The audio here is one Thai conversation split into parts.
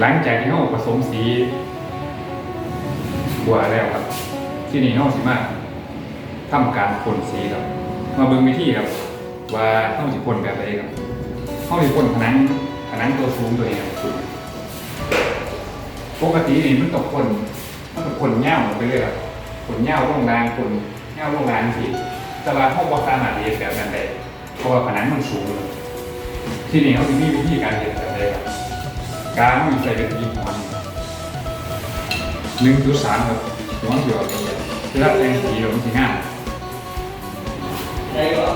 หลังจากที่เราผสมสีบัวแล้วครับ ที่นี่เราสิมาทำการพ่นสีครับ มาเบิ่งวิธีครับ ว่าเราสิพ่นแบบไหนครับเราสิพ่นผนังผนังตัวสูงตัวนี้ครับปกตินี่มันตกพ่นมันตกพ่นเง่าไปเรื่อยครับพ่นเง่าลงแรงพ่นเง่าลงแรงสิแต่ว่าเราบ่สามารถเรียนแบบนั้นได้เพราะว่าผนังมันสูง ที่นี่เขาจะมีวิธีการเรียนแบบไหนครับ การมันใส่เป็นยิงมันหนึ่งจุดสามครับหัวเดียวกันเลยเวลาแต่งสีเรามันสีงายได้ก่อน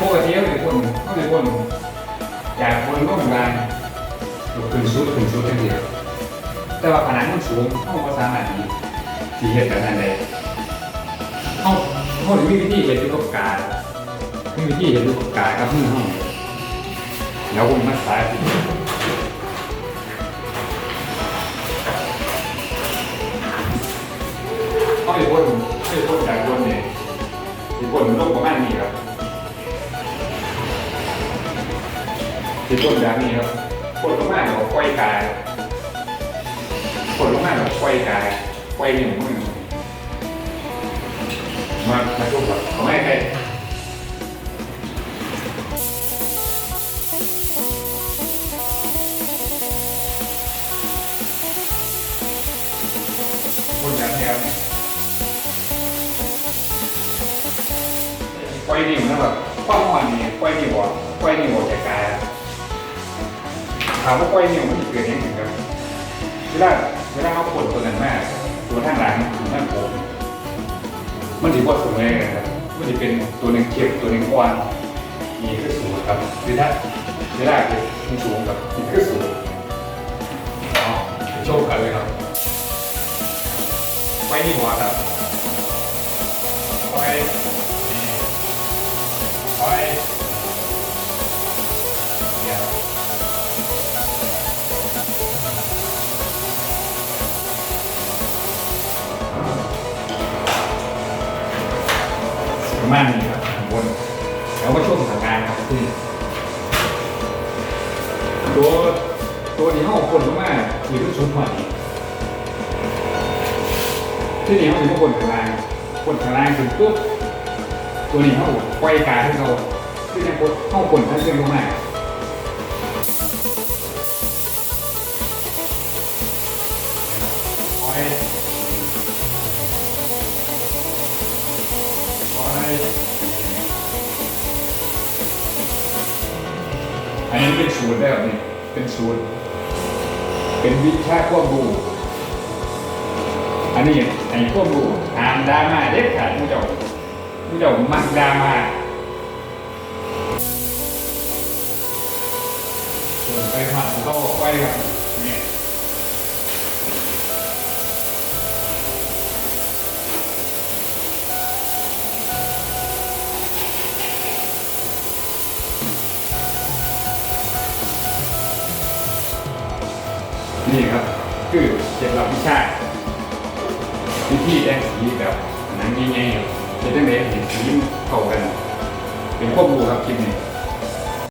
ปกติเขาจะพ่นเขาจะพ่นอยากพ่นร่วมแรงขึ้นสุดขึ้นสุดทั้งเดียวแต่ว่าผนังมันสูงเขาก็สามารถที่สีเห็ดแบบนั้นได้เขาเขาจะมีวิธีเห็ดด้วยกับกามีวิธีเห็ดด้วยกับกากับมือเขาแล้วผมมาสายเขาจะพ่นเขาจะพ่นจากพ่นเนี่ยที่พ่นลงประมาณนี้ครับ ที่ต้นแบบนี้ครับกดลงมาเราควายกายกดลงมาเราควายกายควายหนึ่งมือมามาชมก่อนเอาไม่ใครคนแบบนวเนี่ยควายนิ่มนะครับความอ่อนนี่ควายนิ่มอะควายนิ่มอะจากกาย ถามว่าก้อยเหนียวมันเกิดยังไงครับเวลาเวลาเขาปวดตัวนั้นมากตัวทางหลังถึงมันโผล่มันถือว่าสูงเลยนะครับมันจะเป็นตัวหนึ่งเข็บตัวหนึ่งอ่อนมีขึ้นสูงครับเวลาเวลาเกิดมันสูงกับมีขึ้นสูงอ๋อโชว์กันเลยครับไว้นี่หัวครับ ประมาณนี้ครับข้างบนแล้วก็ช่วงสถานการณ์ครับขึ้นตัวตัวที่ห้องคนมากๆคือทุกชุดใหม่ที่นี่เขาถึงคนกลางคนกลางถึงปุ๊บตัวนี้เขาไกวกายที่เขาที่จะคนห้องคนท่านเชื่อมมาก อันนี้เป็นศูนย์แบบนี้เป็นศูนย์เป็นวิชาควบรูอันนี้ไอ้ควบรูหามดามาเด็ดขาดผู้เจ้าผู้เจ้ามักดามาส่วนไปหัดเขานก็ไปครับเนี่ย นี่ครับ คือเจ็ดลับวิชาวิธีแต่งสีแบบหนังง่ายๆจะได้ไหมเห็นสีเข้ากัน เป็นควบรูครับคลิปนี้